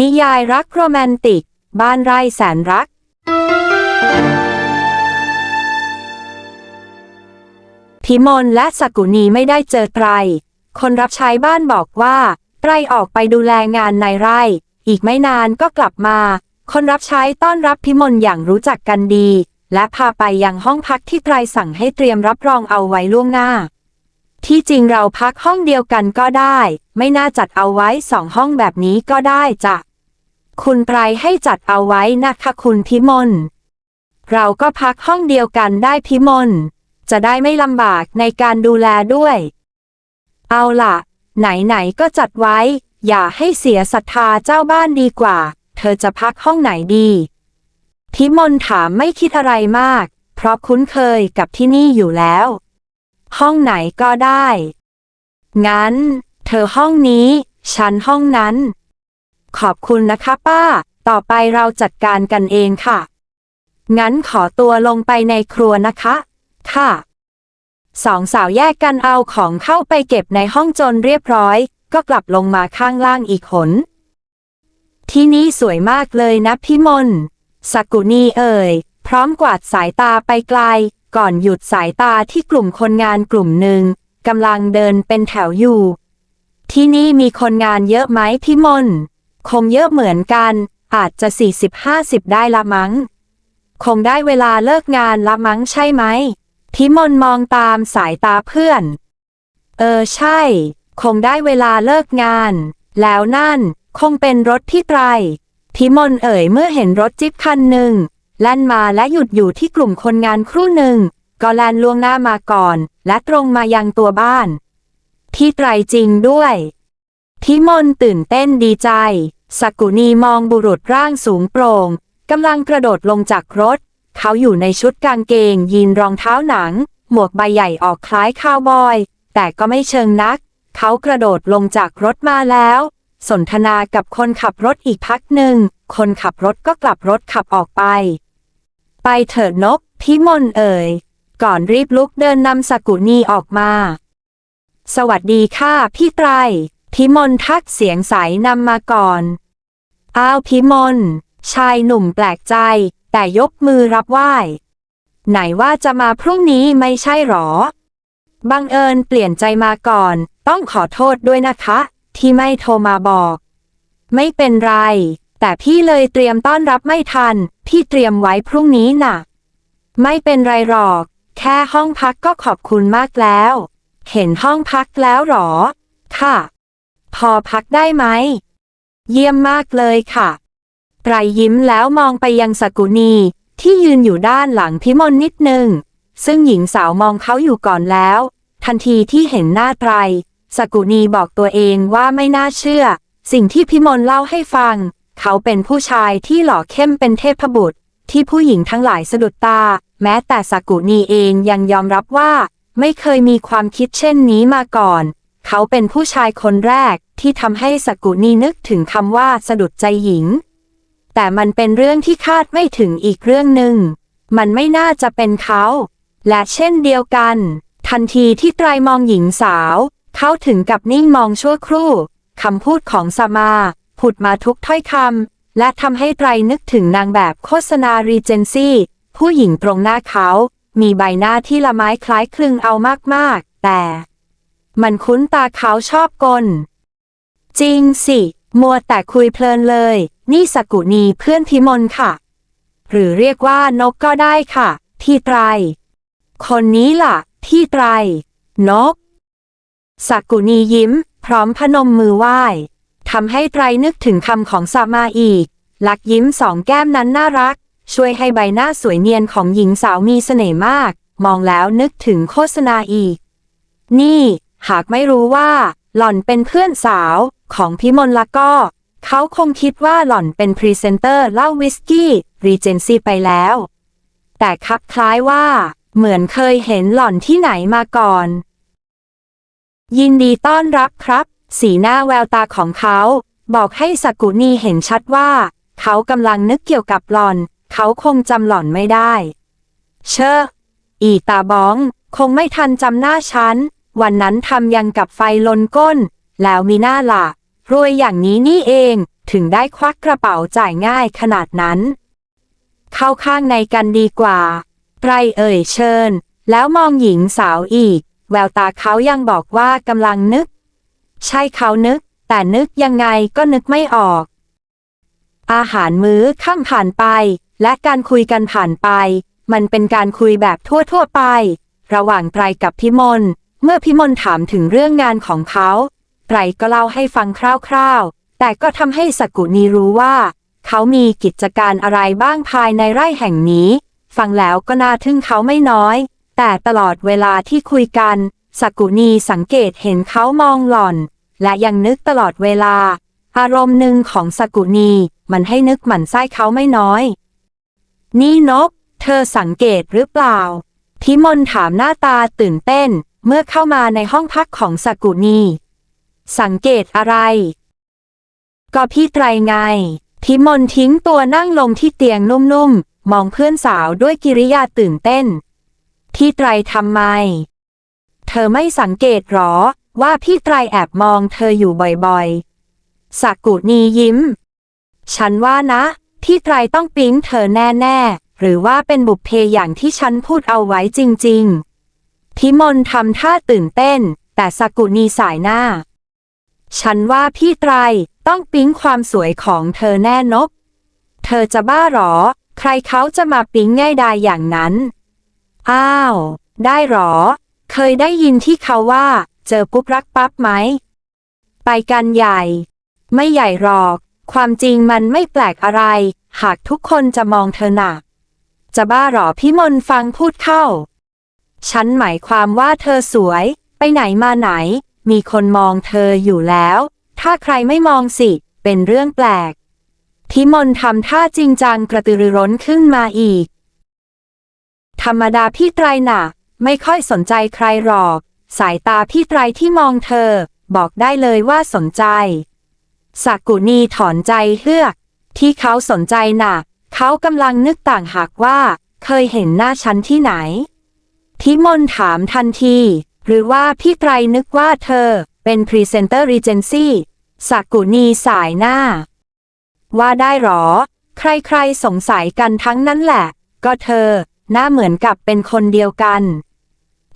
นิยายรักโรแมนติก บ้านไร่แสนรัก พิมลและสกุณีไม่ได้เจอไตร คนรับใช้บ้านบอกว่าไตรออกไปดูแลงานในไร่ อีกไม่นานก็กลับมา คนรับใช้ต้อนรับพิมลอย่างรู้จักกันดี และพาไปยังห้องพักที่ไตรสั่งให้เตรียมรับรองเอาไว้ล่วงหน้า ที่จริงเราพักห้องเดียวกันก็ได้ ไม่น่าจัดเอาไว้สองห้องแบบนี้ก็ได้จ้ะ คุณไตรให้จัดเอาไว้นะคะคุณพิมล เราก็พักห้องเดียวกันได้พิมล จะได้ไม่ลำบากในการดูแลด้วย เอาล่ะ ไหนๆก็จัดไว้ อย่าให้เสียศรัทธาเจ้าบ้านดีกว่า เธอจะพักห้องไหนดี พิมลถามไม่คิดอะไรมาก เพราะคุ้นเคยกับที่นี่อยู่แล้ว ห้องไหนก็ได้ งั้น เธอห้องนี้ ฉันห้องนั้น ขอบคุณนะคะป้า ต่อไปเราจัดการกันเองค่ะ งั้นขอตัวลงไปในครัวนะคะ ค่ะ สองสาวแยกกันเอาของเข้าไปเก็บในห้องจนเรียบร้อย ก็กลับลงมาข้างล่างอีกหน ที่นี่สวยมากเลยนะพี่มนสกุณีเอ่ย พร้อมกวาดสายตาไปไกล ก่อนหยุดสายตาที่กลุ่มคนงานกลุ่มหนึ่งกำลังเดินเป็นแถวอยู่ ที่นี่มีคนงานเยอะไหมพี่มนคงเยอะเหมือนกัน อาจจะ40-50ได้ละมั้ง คงได้เวลาเลิกงานละมั้งใช่ไหมพิมลมองตามสายตาเพื่อน เออใช่ คงได้เวลาเลิกงาน แล้วนั่น คงเป็นรถที่ไตรพิมลเอ่ยเมื่อเห็นรถจิ๊บคันหนึ่ง แล่นมาและหยุดอยู่ที่กลุ่มคนงานครู่หนึ่ง ก็แล่นล่วงหน้ามาก่อน และตรงมายังตัวบ้าน ที่ไตรจริงด้วยพิมลตื่นเต้นดีใจ สกุณีมองบุรุษร่างสูงโปร่งกำลังกระโดดลงจากรถ เขาอยู่ในชุดกางเกงยีนรองเท้าหนัง หมวกใบใหญ่ออกคล้ายคาวบอย แต่ก็ไม่เชิงนัก เขากระโดดลงจากรถมาแล้ว สนทนากับคนขับรถอีกพักหนึ่ง คนขับรถก็กลับรถขับออกไป ไปเถิดนกพิมลเอ่ย ก่อนรีบลุกเดินนำสกุณีออกมา สวัสดีค่ะพี่ไตร พิมลทักเสียงใสนำมาก่อน อ้าวพิมล ชายหนุ่มแปลกใจ แต่ยกมือรับไหว้ ไหนว่าจะมาพรุ่งนี้ไม่ใช่หรอ บังเอิญเปลี่ยนใจมาก่อน ต้องขอโทษด้วยนะคะ ที่ไม่โทรมาบอก ไม่เป็นไร แต่พี่เลยเตรียมต้อนรับไม่ทัน พี่เตรียมไว้พรุ่งนี้น่ะ ไม่เป็นไรหรอก แค่ห้องพักก็ขอบคุณมากแล้ว เห็นห้องพักแล้วหรอ ค่ะ พอพักได้ไหม เยี่ยมมากเลยค่ะไตรยิ้มแล้วมองไปยังสกุณีที่ยืนอยู่ด้านหลังพิมลนิดนึง ซึ่งหญิงสาวมองเขาอยู่ก่อนแล้ว ทันทีที่เห็นหน้าไตรสกุณีบอกตัวเองว่าไม่น่าเชื่อ สิ่งที่พิมลเล่าให้ฟัง เขาเป็นผู้ชายที่หล่อเข้มเป็นเทพบุตร ที่ผู้หญิงทั้งหลายสะดุดตา แม้แต่สกุณีเองยังยอมรับว่า ไม่เคยมีความคิดเช่นนี้มาก่อน เขาเป็นผู้ชายคนแรกที่ทำให้สกุณีนึกถึงคำว่าสะดุดใจหญิง แต่มันเป็นเรื่องที่คาดไม่ถึงอีกเรื่องหนึ่ง มันไม่น่าจะเป็นเขา และเช่นเดียวกัน ทันทีที่ไตรมองหญิงสาว เขาถึงกับนิ่งมองชั่วครู่คำพูดของสมา ผุดมาทุกถ้อยคำและทำให้ไตรนึกถึงนางแบบโฆษณารีเจนซี่ผู้หญิงตรงหน้าเขา มีใบหน้าที่ละไม้คล้ายคลึงเอามากๆ แต่ มันคุ้นตาเขาชอบกล จริงสิ มัวแต่คุยเพลินเลย นี่สกุณีเพื่อนพิมลค่ะ หรือเรียกว่านกก็ได้ค่ะที่ไตร คนนี้ล่ะที่ไตร นกสกุณียิ้ม พร้อมพนมมือไหว้ ทำให้ไตรนึกถึงคำของสามาอีกลักยิ้มสองแก้มนั้นน่ารัก ช่วยให้ใบหน้าสวยเนียนของหญิงสาวมีเสน่ห์มาก มองแล้วนึกถึงโฆษณาอีก นี่ หากไม่รู้ว่า หล่อนเป็นเพื่อนสาวของพิมลละก็ เขาคงคิดว่าหล่อนเป็นพรีเซนเตอร์เล้าวิสกี้รีเจนซี่ไปแล้ว แต่คับคล้ายว่า เหมือนเคยเห็นหล่อนที่ไหนมาก่อน ยินดีต้อนรับครับ สีหน้าแววตาของเขา บอกให้สกุณีเห็นชัดว่า เขากำลังนึกเกี่ยวกับหล่อน เขาคงจำหล่อนไม่ได้ เชออีตาบ้อง คงไม่ทันจำหน้าฉัน วันนั้นทำยังกับไฟลนก้น แล้วมีหน้าละรวยอย่างนี้นี่เองถึงได้ควักกระเป๋าจ่ายง่ายขนาดนั้น เข้าข้างในกันดีกว่าไพรเอ่ยเชิญ แล้วมองหญิงสาวอีก แววตาเขายังบอกว่ากำลังนึก ใช่เขานึก แต่นึกยังไงก็นึกไม่ออก อาหารมื้อค่ำผ่านไป และการคุยกันผ่านไป มันเป็นการคุยแบบทั่วๆไป ระหว่างไตรกับพิมลเมื่อพิมลถามถึงเรื่องงานของเขาไตรก็เล่าให้ฟังคร่าวๆ แต่ก็ทำให้สกุนีรู้ว่า เขามีกิจการอะไรบ้างภายในไร่แห่งนี้ ฟังแล้วก็น่าทึ่งเขาไม่น้อย แต่ตลอดเวลาที่คุยกันสกุนีสังเกตเห็นเขามองหล่อน และยังนึกตลอดเวลา อารมณ์หนึ่งของสกุนีมันให้นึกหมั่นไส้เขาไม่น้อย นี่นก เธอสังเกตหรือเปล่า พิมลถามหน้าตาตื่นเต้น เมื่อเข้ามาในห้องพักของสกุนีสังเกตอะไร ก็พี่ไตรไง พิมลทิ้งตัวนั่งลงที่เตียงนุ่มๆ มองเพื่อนสาวด้วยกิริยาตื่นเต้น พี่ไตรทำไม เธอไม่สังเกตหรอ ว่าพี่ไตรแอบมองเธออยู่บ่อยๆสกุนียิ้ม ฉันว่านะ พี่ไตรต้องปิ๊งเธอแน่ๆ หรือว่าเป็นบุพเพอย่างที่ฉันพูดเอาไว้จริงๆ พิมลทำท่าตื่นเต้น แต่สกุนีสายหน้า ฉันว่าพี่ไตรต้องปิ๊งความสวยของเธอแน่นก เธอจะบ้าหรอ ใครเขาจะมาปิ๊งง่ายดายอย่างนั้น อ้าว ได้หรอ เคยได้ยินที่เขาว่า เจอปุ๊บรักปั๊บไหม ไปกันใหญ่ ไม่ใหญ่หรอก ความจริงมันไม่แปลกอะไร หากทุกคนจะมองเธอหนัก จะบ้าหรอพี่มนฟังพูดเข้า ฉันหมายความว่าเธอสวย ไปไหนมาไหน มีคนมองเธออยู่แล้ว ถ้าใครไม่มองสิ เป็นเรื่องแปลกพิมลทำท่าจริงจังกระตือรือร้นขึ้นมาอีก ธรรมดาพี่ไตรหนะไม่ค่อยสนใจใครหรอก สายตาพี่ไตรที่มองเธอ บอกได้เลยว่าสนใจสากุนีถอนใจเฮือก ที่เขาสนใจน่ะ เขากำลังนึกต่างหากว่า เคยเห็นหน้าฉันที่ไหนพิมลถามทันที หรือว่าพี่ไตรนึกว่าเธอ เป็นพรีเซนเตอร์รีเจนซี่สากุนีสายหน้า ว่าได้หรอ ใครๆสงสัยกันทั้งนั้นแหละ ก็เธอ หน้าเหมือนกับเป็นคนเดียวกัน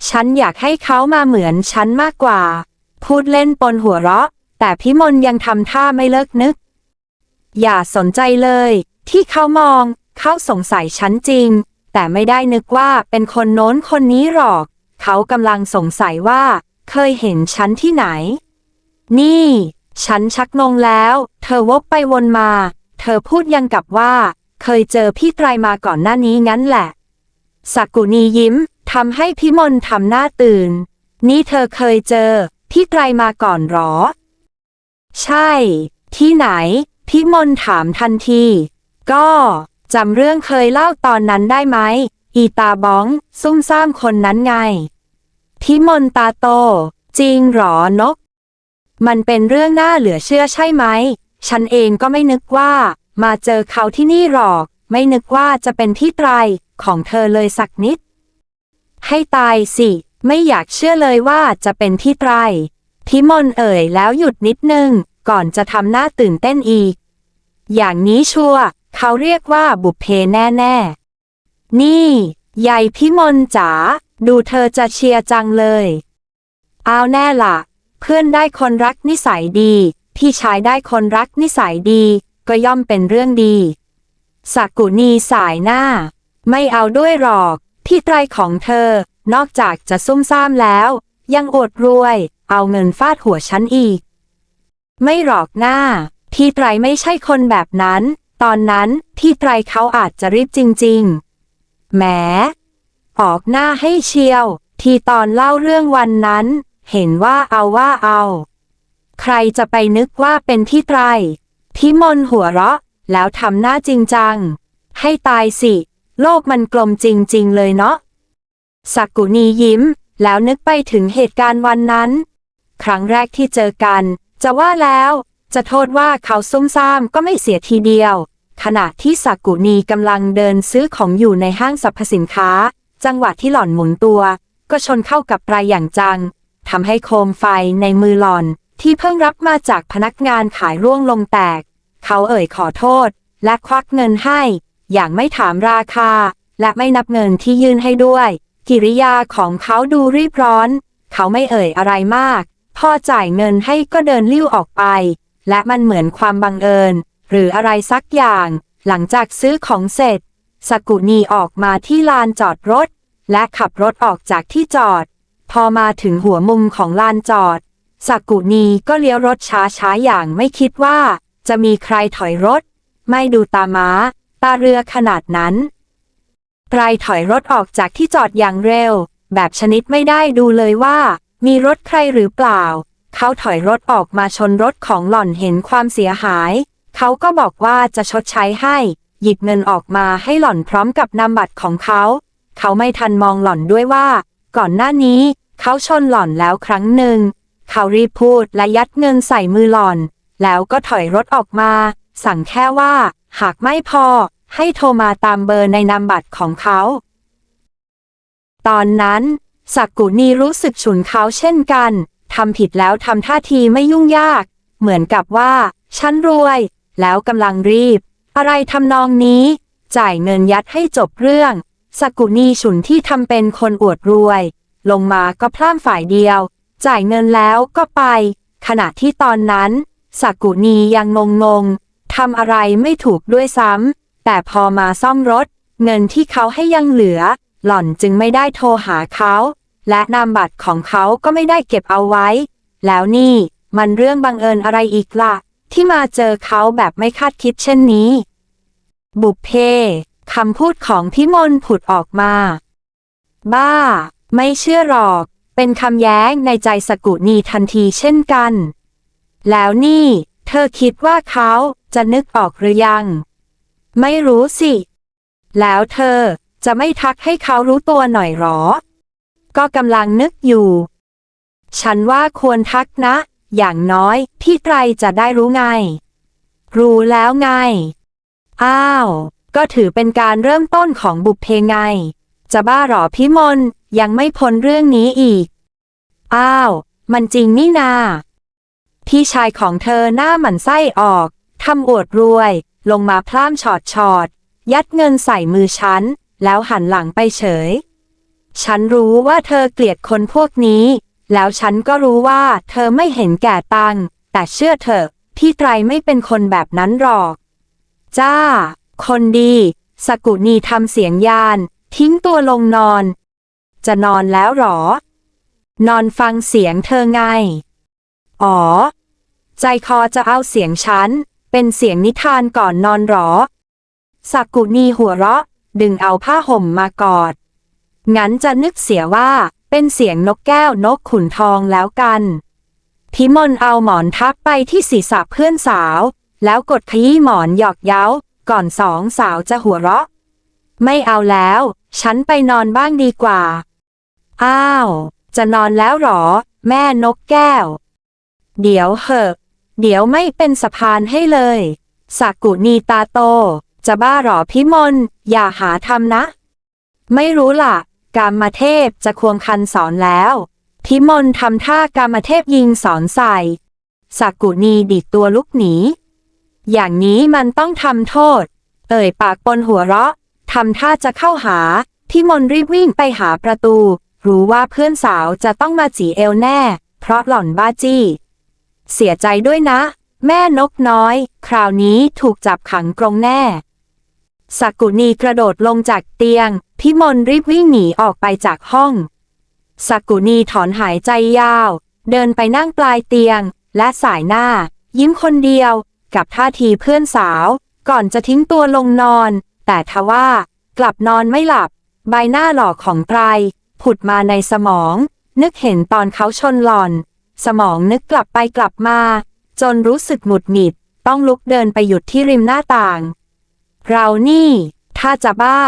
ฉันอยากให้เขามาเหมือนฉันมากกว่า พูดเล่นปนหัวเราะ แต่พิมลยังทำท่าไม่เลิกนึก อย่าสนใจเลย ที่เขามอง เขาสงสัยฉันจริง แต่ไม่ได้นึกว่าเป็นคนโน้นคนนี้หรอก เขากำลังสงสัยว่า เคยเห็นฉันที่ไหน นี่ ฉันชักงงแล้ว เธอวกไปวนมา เธอพูดยังกับว่า เคยเจอพี่ไตรมาก่อนหน้านี้งั้นแหละสักกุนียิ้ม ทำให้พิมลทำหน้าตื่น นี่เธอเคยเจอ พี่ไตรมาก่อนหรอ ใช่ ที่ไหน พิมลถามทันที ก็จำเรื่องเคยเล่าตอนนั้นได้ไหม อีตาบ้อง ซุ่มซ่ามคนนั้นไง พิมลตาโต จริงหรอนก มันเป็นเรื่องน่าเหลือเชื่อใช่ไหม ฉันเองก็ไม่นึกว่า มาเจอเขาที่นี่หรอก ไม่นึกว่าจะเป็นพี่ไตรของเธอเลยสักนิด ให้ตายสิ ไม่อยากเชื่อเลยว่าจะเป็นพี่ไตรพิมลเอ่ยแล้วหยุดนิดนึง ก่อนจะทำหน้าตื่นเต้นอีก อย่างนี้ชัวร์เขาเรียกว่าบุพเพแน่ๆ นี่ยายพิมลจ๋าดูเธอจะเชียร์จังเลย เอาแน่ล่ะ เพื่อนได้คนรักนิสัยดี พี่ชายได้คนรักนิสัยดี ก็ย่อมเป็นเรื่องดีสากุนีสายหน้า ไม่เอาด้วยหรอก พี่ไตรของเธอ นอกจากจะซุ่มซ่ามแล้ว ยังอดรวย เอาเงินฟาดหัวฉันอีก ไม่หรอกหน้า พี่ไตรไม่ใช่คนแบบนั้น ตอนนั้นพี่ไตรเขาอาจจะรีบจริง ๆ แหม ออกหน้าให้เชียว ที่ตอนเล่าเรื่องวันนั้น เห็นว่าเอาว่าเอา ใครจะไปนึกว่าเป็นพี่ไตรพิมลหัวเราะ แล้วทำหน้าจริงจัง ให้ตายสิ โลกมันกลมจริง ๆ เลยเนาะสักกุนียิ้ม แล้วนึกไปถึงเหตุการณ์วันนั้น ครั้งแรกที่เจอกัน จะว่าแล้ว จะโทษว่าเขาซุ่มซ่ามก็ไม่เสียทีเดียว ขณะที่สักกุนีกำลังเดินซื้อของอยู่ในห้างสรรพสินค้า จังหวะที่หล่อนหมุนตัว ก็ชนเข้ากับปลายอย่างจังทำให้โคมไฟในมือหล่อน ที่เพิ่งรับมาจากพนักงานขายร่วงลงแตก เขาเอ่ยขอโทษ และควักเงินให้ อย่างไม่ถามราคา และไม่นับเงินที่ยื่นให้ด้วย กิริยาของเขาดูรีบร้อน เขาไม่เอ่ยอะไรมาก พอจ่ายเงินให้ก็เดินลิ้วออกไป และมันเหมือนความบังเอิญ หรืออะไรสักอย่าง หลังจากซื้อของเสร็จ สกุนีออกมาที่ลานจอดรถ และขับรถออกจากที่จอด พอมาถึงหัวมุมของลานจอดสกุนีก็เลี้ยวรถช้าๆอย่างไม่คิดว่า จะมีใครถอยรถ ไม่ดูตาม้า ตาเรือขนาดนั้นไตรถอยรถออกจากที่จอดอย่างเร็ว แบบชนิดไม่ได้ดูเลยว่า มีรถใครหรือเปล่า เขาถอยรถออกมาชนรถของหล่อนเห็นความเสียหาย เขาก็บอกว่าจะชดใช้ให้ หยิบเงินออกมาให้หล่อนพร้อมกับนามบัตรของเขา เขาไม่ทันมองหล่อนด้วยว่า ก่อนหน้านี้ เขาชนหล่อนแล้วครั้งหนึ่ง เขารีบพูดและยัดเงินใส่มือหล่อน แล้วก็ถอยรถออกมา สั่งแค่ว่า หากไม่พอให้โทรมาตามเบอร์ในนามบัตรของเขา ตอนนั้นสักกุนีรู้สึกฉุนเขาเช่นกันทำผิดแล้วทำท่าทีไม่ยุ่งยาก เหมือนกับว่า ฉันรวย แล้วกำลังรีบ อะไรทำนองนี้ จ่ายเงินยัดให้จบเรื่องสกุนีฉุนที่ทำเป็นคนอวดรวย ลงมาก็พล่ามฝ่ายเดียว จ่ายเงินแล้วก็ไป ขณะที่ตอนนั้นสกุนียังงงง ทำอะไรไม่ถูกด้วยซ้ำ แต่พอมาซ่อมรถ เงินที่เขาให้ยังเหลือ หล่อนจึงไม่ได้โทรหาเขา และนามบัตรของเขาก็ไม่ได้เก็บเอาไว้ แล้วนี่มันเรื่องบังเอิญอะไรอีกล่ะ ที่มาเจอเขาแบบไม่คาดคิดเช่นนี้ บุพเพคำพูดของพี่มนผุดออกมา บ้า ไม่เชื่อหรอก เป็นคำแย้งในใจสกุนีทันทีเช่นกัน แล้วนี่ เธอคิดว่าเขาจะนึกออกหรือยัง ไม่รู้สิ แล้วเธอจะไม่ทักให้เขารู้ตัวหน่อยหรอ ก็กำลังนึกอยู่ ฉันว่าควรทักนะ อย่างน้อย พี่ไตรจะได้รู้ไง รู้แล้วไง อ้าว ก็ถือเป็นการเริ่มต้นของบุพเพไง จะบ้าหรอพี่มนยังไม่พ้นเรื่องนี้อีก อ้าว มันจริงนี่นา พี่ชายของเธอหน้าหมันไส้ออกทำอวดรวย ลงมาพล่ามชอดชอด ยัดเงินใส่มือฉัน แล้วหันหลังไปเฉย ฉันรู้ว่าเธอเกลียดคนพวกนี้ แล้วฉันก็รู้ว่าเธอไม่เห็นแก่ตังค์แต่เชื่อเถอะ พี่ไตรไม่เป็นคนแบบนั้นหรอก จ้า คนดี สกุนีทำเสียงยาน ทิ้งตัวลงนอน จะนอนแล้วหรอ นอนฟังเสียงเธอไง อ๋อ ใจคอจะเอาเสียงฉัน เป็นเสียงนิทานก่อนนอนหรอสักุนีหัวเราะ ดึงเอาผ้าห่มมากอด งั้นจะนึกเสียว่า เป็นเสียงนกแก้วนกขุนทองแล้วกัน พิมลเอาหมอนทับไปที่ศีรษะเพื่อนสาว แล้วกดขยี้หมอนหยอกเย้า ก่อนสองสาวจะหัวเราะ ไม่เอาแล้ว ฉันไปนอนบ้างดีกว่า อ้าว จะนอนแล้วหรอ แม่นกแก้ว เดี๋ยวเหอะ เดี๋ยวไม่เป็นสะพานให้เลยสากุนีตาโต จะบ้าหรอพี่มนอย่าหาทำนะ ไม่รู้ล่ะ กามเทพจะควงคันสอนแล้ว พิมลทำท่ากามเทพยิงสอนใส่สากุนีดิดตัวลุกหนี อย่างนี้มันต้องทำโทษ เอ่ยปากปนหัวเราะทำท่าจะเข้าหา พิมลรีบวิ่งไปหาประตู รู้ว่าเพื่อนสาวจะต้องมาจีเอวแน่ เพราะหล่อนบ้าจี้ เสียใจด้วยนะ แม่นกน้อย คราวนี้ถูกจับขังกรงแน่สากุนีกระโดดลงจากเตียง พิมลรีบวิ่งหนีออกไปจากห้องสากุนีถอนหายใจยาว เดินไปนั่งปลายเตียง และสายหน้า ยิ้มคนเดียว กับท่าทีเพื่อนสาว ก่อนจะทิ้งตัวลงนอน แต่ทว่ากลับนอนไม่หลับ ใบหน้าหลอกของไตรผุดมาในสมอง นึกเห็นตอนเขาชนหล่อน สมองนึกกลับไปกลับมา จนรู้สึกหงุดหงิด ต้องลุกเดินไปหยุดที่ริมหน้าต่าง เรานี่ ถ้าจะบ้า